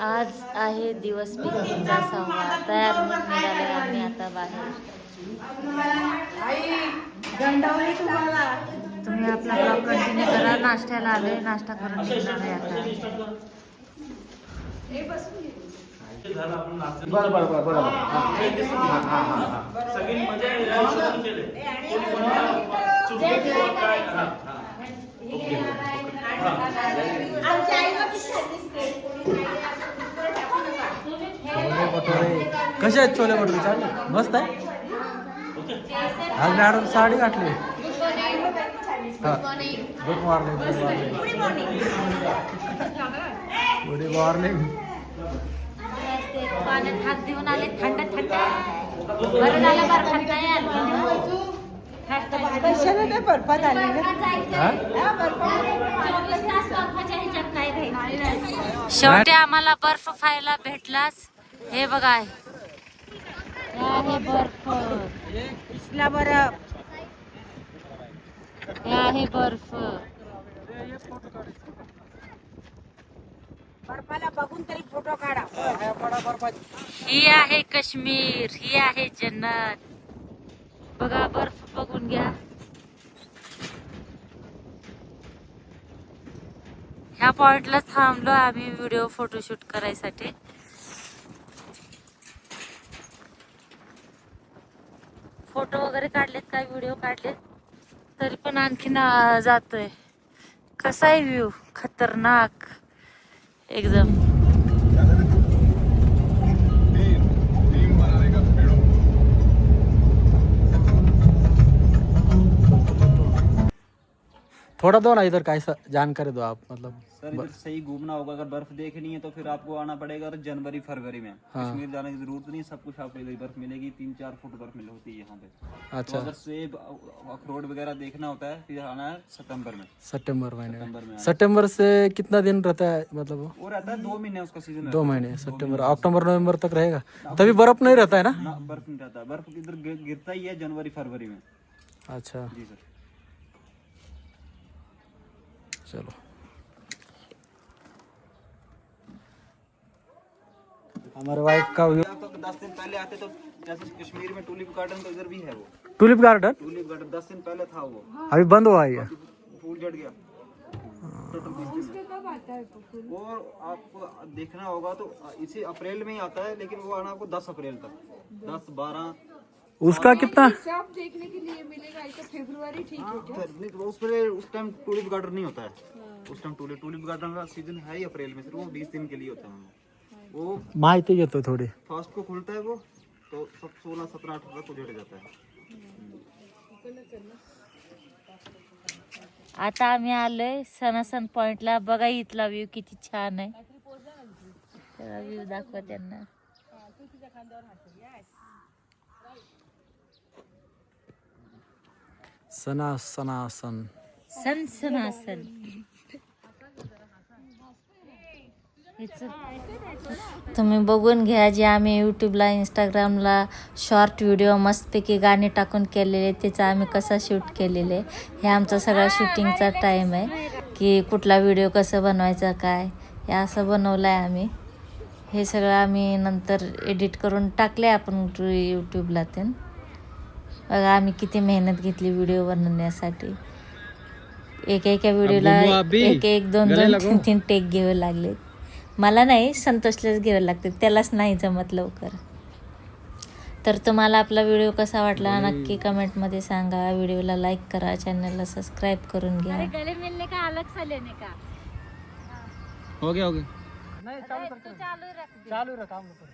आज आहे दिवस पिकनिकचा सहावा तयार होऊन निघाले आम्ही आता बाहेर. तुम्ही आपला ब्लॉग कंटिन्यू करा. नाश्त्याला आलोय. नाश्ता करून निघणार आहे आता. बरं बरं बरं बरं हां. हां हां सगळी मजा हिशोबाने केले कोणी कोणाला चुकलं किंवा काय हा, हा. Okay, okay. हा. छोले भटुरे कसे आहेत छोले भटुरे? चांगले? मस्त आहे? आज मॅडम साडी घातली. हा. Good morning good morning good morning पाण्यात हात देऊन आले थंड थंड बरं झालं बर्फात नाही आलं कशाला नाही बर्फात आले हा. शेवटी आम्हाला बर्फ खायला भेटलाच. हे बघा. हे आहे बर्फ. इसला बरं. हे आहे बर्फ. बर्फाला बघून तरी फोटो काढा. ही आहे काश्मीर. ही आहे जन्नत. बघा बर्फ बघून घ्या. ह्या पॉइंटला थांबलो आम्ही व्हिडिओ फोटोशूट करायसाठी. फोटो वगैरे काढलेत काय व्हिडिओ काढलेत तरी पण आणखीन जातोय. कसा आहे व्ह्यू? खतरनाक. एकदम. थोड़ा दो ना इधर कैसा जानकारी दो आप मतलब सर इधर सही घूमना होगा अगर बर्फ़ देखनी है तो फिर आपको आना पड़ेगा जनवरी फरवरी में। कश्मीर जाने की ज़रूरत नहीं सब कुछ आपको इधर बर्फ़ मिलेगी तीन चार फुट बर्फ़ मिल होती है यहाँ पे। तो अच्छा अगर सेब अखरोट वगैरह देखना होता है फिर आना है सितंबर में। सितंबर महीने सितंबर से कितना दिन रहता है मतलब? वो रहता है दो महीने उसका सीज़न दो महीने सितंबर अक्टूबर नवंबर तक रहेगा? तभी बर्फ़ नहीं रहता है ना? ना बर्फ़ नहीं रहता। बर्फ़ इधर गिरता ही है जनवरी फरवरी में। अच्छा। जी सर। चलो। हमारे वाइफ का व्यू तो दस दिन पहले आते तो जैसे कश्मीर में टूलिप गार्डन तो इधर भी है वो। टूलिप गार्डन टूलिप गार्डन दस दिन पहले था वो। अभी बंद हुआ है ये। फूल झड़ गया। वो आपको देखना होगा तो इसी अप्रैल में ही आता है लेकिन वो आना आपको दस अप्रैल तक। दस बारह उसका कितना? देखने के लिए मिलेगा ऐसा फेब्रुआरी ठीक है क्या नहीं तो उस उस टाइम टूलिप गार्डन नहीं होता है। उस टाइम टूलिप टूलिप गार्डन का सीज़न है ही अप्रैल में सिर्फ़ वो बीस दिन के लिए होता है। वो माहिती घेतो थोडी। फ़र्स्ट को खुलता है वो तो सब सोलह सत्रह अठारह को झड़ जाता है। आता आम्ही आलोय सणासन पॉइंटला बघा इथला व्ह्यू किती छान आहे. व्ह्यू दाखवा त्यांना. सनासनासन. सनसनासन तुम्ही बघून घ्या जे आम्ही यूट्यूबला इंस्टाग्रामला शॉर्ट व्हिडिओ मस्तपैकी गाणे टाकून केलेले त्याचा आम्ही कसा शूट केलेले? हे आमचा सगळा शूटिंगचा टाईम आहे. की कुठला व्हिडिओ कसं बनवायचा काय? हे असं बनवलं आहे आम्ही. हे सगळं आम्ही नंतर एडिट करून टाकले आपण यूट्यूबला ते बघा आम्ही किती मेहनत घेतली व्हिडिओ बनवण्यासाठी. एक एका व्हिडिओला एक एक दोन दोन. तीन तीन टेक घ्यावे लागले मला नाही संतोषलाच घ्यावे लागते. त्यालाच नाही जमत लवकर. तर तुम्हाला आपला व्हिडिओ कसा वाटला नक्की कमेंटमध्ये सांगा. व्हिडिओला लाईक करा चॅनलला सबस्क्राईब करून घ्या. गले मिलने का अलग सा लेने का? हो गया हो गया. नहीं चालू कर तू चालू रख चालू रख हम लोग